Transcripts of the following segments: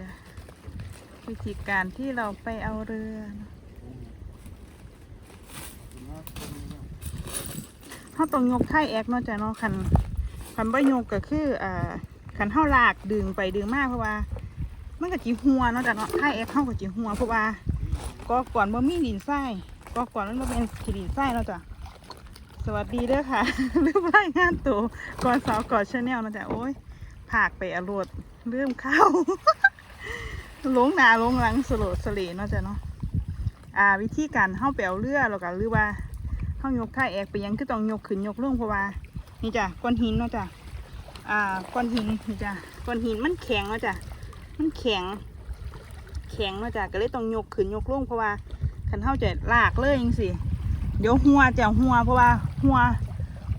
จ้ะวิธีการที่เราไปเอาเรือเขาต้องยกไท่แอกเนาะจ้ะเนาะคันคันใบยกก็คืออ่าคันเฮาลากดึงไปดึงมากเพราะว่า มันก็จิหัวเนาะจ้ะเนาะไท่แอกเฮาก็จิหัวเพราะว่าก็ก่อนบ่มีดินทรายก็ก่อนมันบ่เป็นขี้ดินทรายเนาะจ้ะสวัสดีเด้อค่ะลืมรายงานตัวก่อนสาวก่อนชาแนลเนาะจ้ะโอ้ยผากไปอรวดเริ่มเข้า ลงหนาลงหลังสโลดสเลเนาะจ้ะเนาะอ่าวิธีการเฮาไปเอาเรือแล้วก็หรือว่าเฮายกท่าแอกไปยังคือต้องยกขึ้นยกลงเพราะว่านี่จ้ะก้อนหินเนาะจ้ะอ่าก้อนหินนี่จ้ะก้อนหินมันแข็งเนาะจ้ะมันแข็ง แข็งเนาะจ้ะก็เลยต้องยกขึ้นยกลงเพราะว่าคันเฮาจะลากเลยจังซี่เดี๋ยวหัวจะหัวเพราะว่าหัว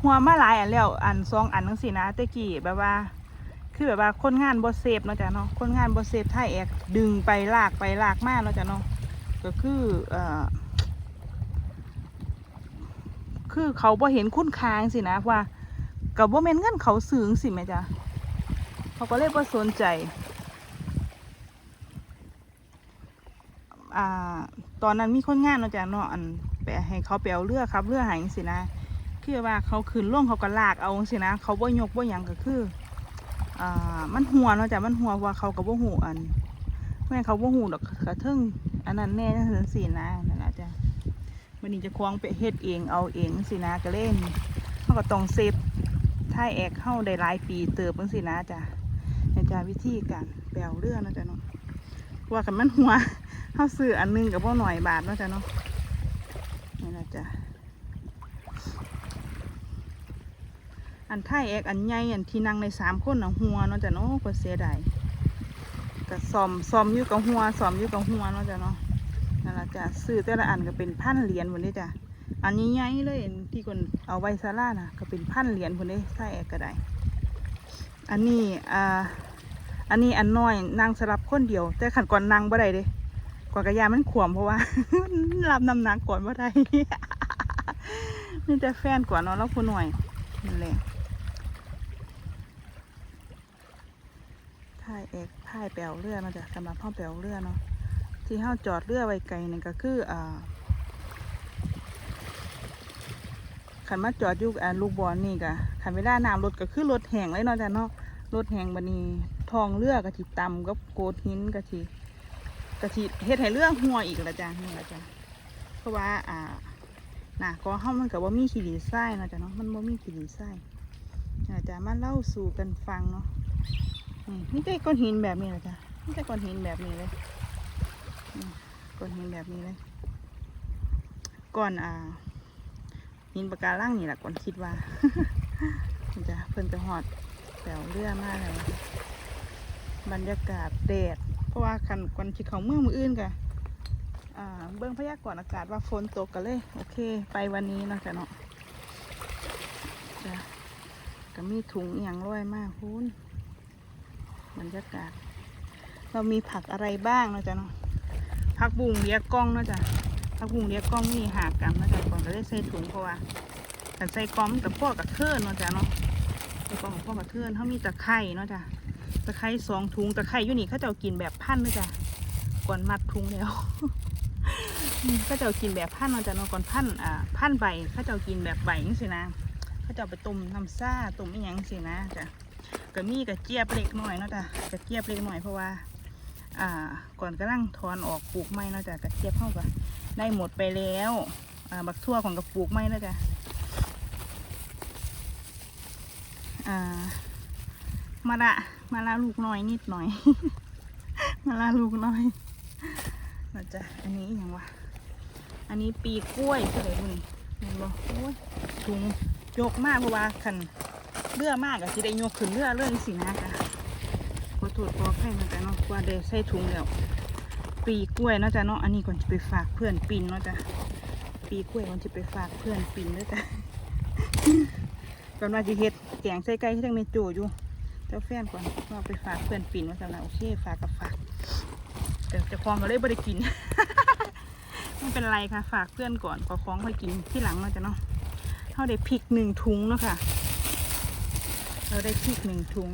หัวมาหลายอันแล้วอันสองอันจังซี่นะตะกี้แบบว่า คือแบบว่าคนงานบ่เซฟเนาะจ้ะเนาะคนงานบ่เซฟท่าแอกดึงไปลากไปลากมาเนาะจ้ะเนาะก็คือเอ่อคือเขาบ่เห็นคุณค่างซี่นะว่ากับบ่แม่นเงินเขาซื้อจังซี่แม่จ้ะเขาก็เลยบ่สนใจอ่าตอนนั้นมีคนงานเนาะจ้ะเนาะอันไปให้เขาไปเอาเรือครับเรือหายจังซี่นะคือว่าเขาขึ้นล่งเขาก็ลากเอาจังซี่นะเขาบ่ยกบ่ยังก็คือ อ่ามันหัวเนาะจ้ะมันหัวว่าเขากับว่าหูอันแม่เขาว่าหูดอกกระเทิงอันนั้นแน่นั่นสินะนั่นแหละจ้ะวันนี้จะควงไปเฮ็ดเองเอาเองสินะก็เล่นเขาก็ต้องเซฟท่ายแอกเข้าได้หลายปีเติบจังสินะจ้ะนี่จ้ะวิธีการแปลวเรื่อเนะจ้ะเนาะว่ากันมันหัวเข้าซื้ออันหนึงกับว่าหน่อยบาทนะจ้ะเนาะนี่นะจ้ะ อันไทยแอกอันใหญ่อันที่นั่งในสามคนน่ะหัวเนาะจ้ะเนาะก็เสียดายก็ซ่อมซ่อมอยู่กับหัวซ่อมอยู่กับหัวเนาะจ้ะเนาะนั่นละจ้ะซื้อแต่ละอันก็เป็นพันเหรียญหมดเลยจ้ะอันใหญ่ๆเลยที่คนเอาไว้ซาร่าน่ะก็เป็นพันเหรียญหมดเลยไทยแอกก็ได้อันนี้อ่าอันนี้อันน้อยนั่งสลับคนเดียว แต่ขันก่อนนั่งบ่ได้เด้ก่อนกระยามันขวมเพราะว่ารับน้ำหนักก่อนบ่ได้นี่แต่แฟนก่อนเนาะแล้วผู้หน่อยนั่นแหละ พายเอกพายแปลวเรือเนาะจ้ะสำหรับห้อแปลวเรือเนาะที่ห้าจอดเรือไว้ไกลนี่ก็คืออ่าขันมาจอดอยู่อ่าลูกบอลนี่ก็ขันเวลาน้ำรถก็คือรถแห้งเลยเนาะจ้ะเนาะรถแห้งบันนี้ทองเรือกะทิตำกับโกดหินกะทิกะทิเฮ็ดให้เรือหัวอีกละจ้ะนี่ละจ้ะเพราะว่าอ่าน่ะก็เฮามันก็บ่มีขี้ดินทรายเนาะจ้ะเนาะมันบ่มีขี้ดินทรายอาจจะมาเล่าสู่กันฟังเนาะ นี่นี่แต่ก้อนหินแบบนี้เลยจ้ะนี่แต่ก้อนหินแบบนี้เลยก้อนหินแบบนี้เลยก้อนอ่าหินปะการังนี่แหละก้อนคิดว่าจ้ะเพิ่นไปหอดแถวเรือมากเลยบรรยากาศแดดเพราะว่าคันก่อนที่เขาเมื่อมืออื่นกะเบื้องพยากรณ์อากาศว่าฝนตกกันเลย โอเค ไปวันนี้นะจ้ะเนาะจ้ะก็มีถุงอย่างร้อยมากคุณ บรรยากาศ เรามีผักอะไรบ้างเนาะจ๊ะเนาะผักบุ้งเรียกล้องเนาะจ๊ะผักบุ้งเรียกล้องนี่หากกันเนาะจ๊ะก่อนก็ได้ใส่ถุงเพราะว่าแต่ใส่กล้องมันกับพ่อกับเทือนเนาะจ๊ะเนาะใส่กล้องกับพ่อกับเทือนเขามีตะไคร่เนาะจ๊ะตะไคร่สองถุงตะไคร่อยู่นี่เขาจะกินแบบพันเนาะจ๊ะก่อนมัดถุงแล้วอืมเขาจะกินแบบพันเนาะจ๊ะเนาะก่อนพันอ่าพันใบเขาจะกินแบบใบนี่สินะเขาจะไปต้มน้ำซ่าต้มอีหยังสินะจ๊ะ ก็มีกระเจี๊ยบเล็กหน่อยเนาะจ้ะกระเจี๊ยบเล็กหน่อยเพราะว่า อ่า ก่อนกำลังถอนออกปลูกไม้เนาะจ้ะกระเจี๊ยบเข้ากันได้หมดไปแล้ว อ่า บักทั่วของกระปลูกไม้เนาะจ้ะอ่า มาละมาละลูกน้อยนิดหน่อย มาละลูกน้อยเนาะจ้ะอันนี้อย่างวะอันนี้ปีกล้วยเท่าไหร่บุญเห็นบ่โอ้ยถุงยกมากเพราะว่าคัน เรือมากอะสิได้ยกขึ้นเรือเรื่องสินะจ๊ะขอโทษขอให้นะจ๊ะเนาะว่าได้ใส่ถุงแล้วปีกล้วยเนาะจ๊ะเนาะอันนี้ก่อนจะไปฝากเพื่อนปินเนาะจ๊ะปีกล้วยก่อนจะไปฝากเพื่อนปินเด้อจ้ะก่อนว่าจะเฮ็ดแกงใส่ไก่ที่ทั้งเมจูอยู่เจ้าแฟนก่อนว่าไปฝากเพื่อนปินว่าสำหรับโอเคฝากกับฝากเดี๋ยวจะคลองก็เลยไม่ได้กินไม่เป็นไรค่ะฝากเพื่อนก่อนขอคล้องไปกินที่หลังเนาะจ๊ะเนาะเขาได้พริกหนึ่งถุงเนาะค่ะ เราได้พริกหนึ่งถุง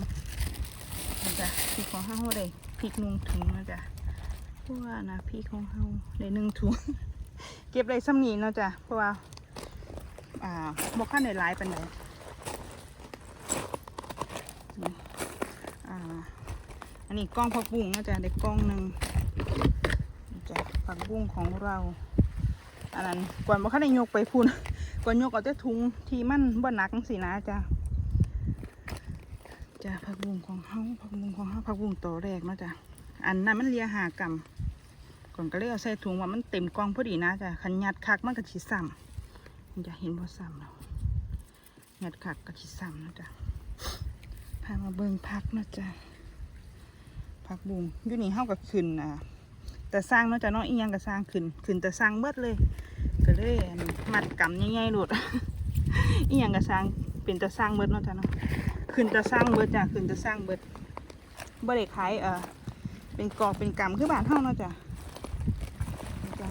นะจ๊ะพริกของห้าได้พริกนุ่งถุงนะจ้ะเพราะว่านะพริกของเฮาได้หนึ่งถุง เก็บได้ซ้ำนี้นะจ้ะเพราะว่าอ่าบ่คันได้หลายปานใดนี่อ่าอันนี้กล้องผักบุ้งนะจ้ะได้กล้องหนึ่งจ้ะผักบุ้งของเราอันนั้นก่อนบ่คันได้ยกไปพุ่นก่อนยกเอาแต่ถุงที่มันบ่หนักจังซี่นะจ้ะ จ้ะผักบุ้งของเฮาผักบุ้งของเฮาผักบุ้งตัวแรกเนาะจ้ะอันนั้นมันเลียหากำก่อนก็เลยเอาใส่ถุงว่ามันเต็มกล่องพอดีนะจ้ะคันยัดคักมันก็สิซ้ำมันจะเห็นบ่ซ้ำแล้วยัดคักก็สิซ้ำนาะจ้ะพามาเบิ่งผักนาะจ้ะผักบุ้งอยู่นี่เฮาก็ขึ้นอ่าแต่สร้างเนาะจ้ะเนาะอีหยังก็สร้างขึ้นขึ้นแต่สร้างเบิดเลย ก็เลยอันมัดกำง่ายๆโลดอีหยังก็สร้างเป็นแตะสร้างเบิดเนาะจ้ะเนาะ ขึ้นตะสร้างเบิดจ้ะขึ้นตะสร้างเบิดบ่ได้ขายเออเป็นกอกเป็นกำคือบ้านเฮาเนาะจ้ะจ้ะ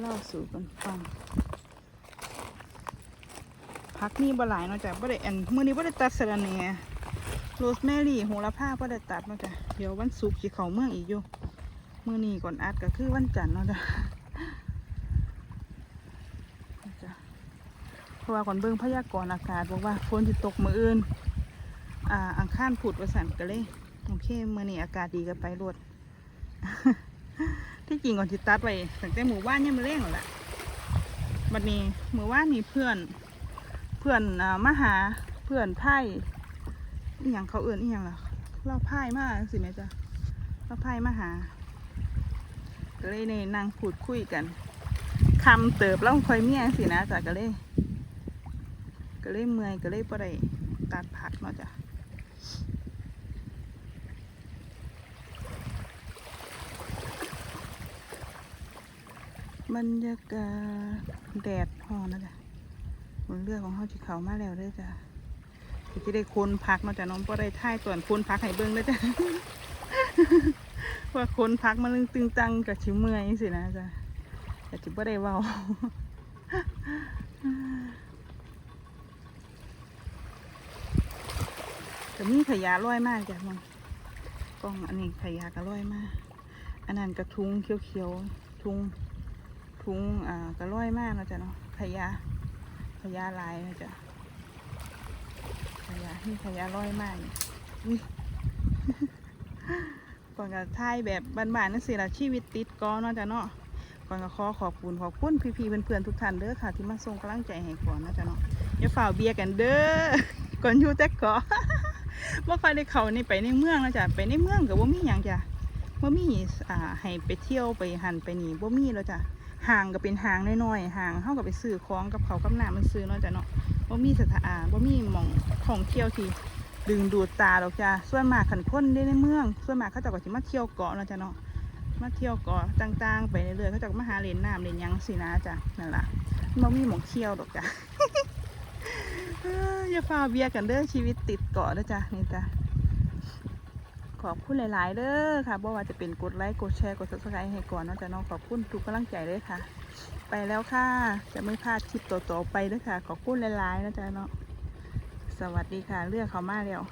เล่าสู่กันฟังพักนี่บ่หลายเนาะจ้ะบ่ได้อันมื้อนี้บ่ได้ตัดสะระแหน่โรสแมรี่โหระพาบ่ได้ตัดเนาะจ้ะเดี๋ยววันศุกร์สิเข้าเมืองอีกอยู่มื้อนี้ก่อนอัดก็คือวันจันทร์เนาะจ้ะ เพราะว่าก่อนเบิ่งพยากรณ์อากาศบอกว่าฝนจะตกมืออื่นอ่าอังคารผุดวสันก็เลยโอเคมื่อนี้อากาศดีก็ไปรวดที่จริงก่อนจิตัดไว้ตั้งแต่หมู่บ้านเนี่ยมาเร่งแหละบัดนี้หมู่บ้านมีเพื่อน เพื่อนอ่ามาหาเพื่อนไพ่อีหยังเขาเอื่นอีหยังล่ะเล่าไพ่มากสิแม่จ๊ะเล่าไพ่มาหาก็เลยในนั่งพูดคุยกันคำเติบแล้วคอยเมียสินะจ้ะก็เลย ก็เลยเมื่อยก็เลยบ่ได้ตัดผักเนาะจ้ะบรรยากาศแดดฮอนะจ๊ะบนเรือของเขาที่เขามาแล้วเด้อจ้ะจะได้คนพักเนาะจ้ะน้องบ่ได้ท่ายส่วนคนพักให้เบิ่งเลยจ้ะว่าคนพักมันลึงตึงตังกับชิวเมื่อยสินะจ้ะแต่จิบ่ได้เว้า แต่มีขยะร้อยมากจ้ะมันกล้องอันนี้ขยะก็ร้อยมาก อันนั้นกระทุงเขียวๆทุงทุงอ่าก็ร้อยมากนะจ๊ะเนาะขยะขยะลายนะจ๊ะขยะนี่ขยะร้อยมากนี่ก่อนกับท้ายแบบบ้านๆนั่นสิละชีวิตติดกอเนาะจ้ะเนาะก่อนก็ขอขอบคุณขอบคุณพี่ๆเพื่อนๆทุกท่านเด้อค่ะ ที่มาส่งกำลังใจให้ก่อนนะจ๊ะเนาะอย่าฝ่าเบียร์กันเด้อก่อนอยู่แต่เกาะ บ่ค่อยได้เข้าในไปในเมืองนะจ๊ะไปในเมืองก็บ่มีหยังจ้ะบ่มีอ่าให้ไปเที่ยวไปหันไปนี่บ่มีแล้วจ้ะห่างก็เป็นห่างน้อยๆห่างเฮาก็ไปซื้อของกับเขากับน้ำมันซื้อเนาะจ้ะเนาะบ่มีสถานอ่าบ่มีหม่องท่องเที่ยวที่ดึงดูดตาดอกจ้ะส่วนมากขันคนได้ในเมือง ส่วนมากเขาจะก็สิมาเที่ยวเกาะเนาะจ้ะเนาะมาเที่ยวเกาะต่างๆ ไปเรื่อยๆเขาจะมาหาเล่นน้ำเล่นยังสินะจ้ะนั่นแหละมันมีหมองเที่ยวดอกจ้ะ อย่าฟาเบียกันเด้อชีวิตติดเกาะนะจ๊ะนี่จ้ะขอบคุณหลาย ๆเด้อค่ะบ่ว่าจะเป็นกดไลค์กดแชร์กดซับสไครต์ให้ก่อนนาะจ้ะน้องขอบคุณทุกกำลังใจเลยค่ะ ไปแล้วค่ะ จะไม่พลาดคลิปต่อๆไปเด้อค่ะ ขอบคุณหลาย ๆ นะจ๊ะเนาะสวัสดีค่ะ เลือกเขามาแล้ว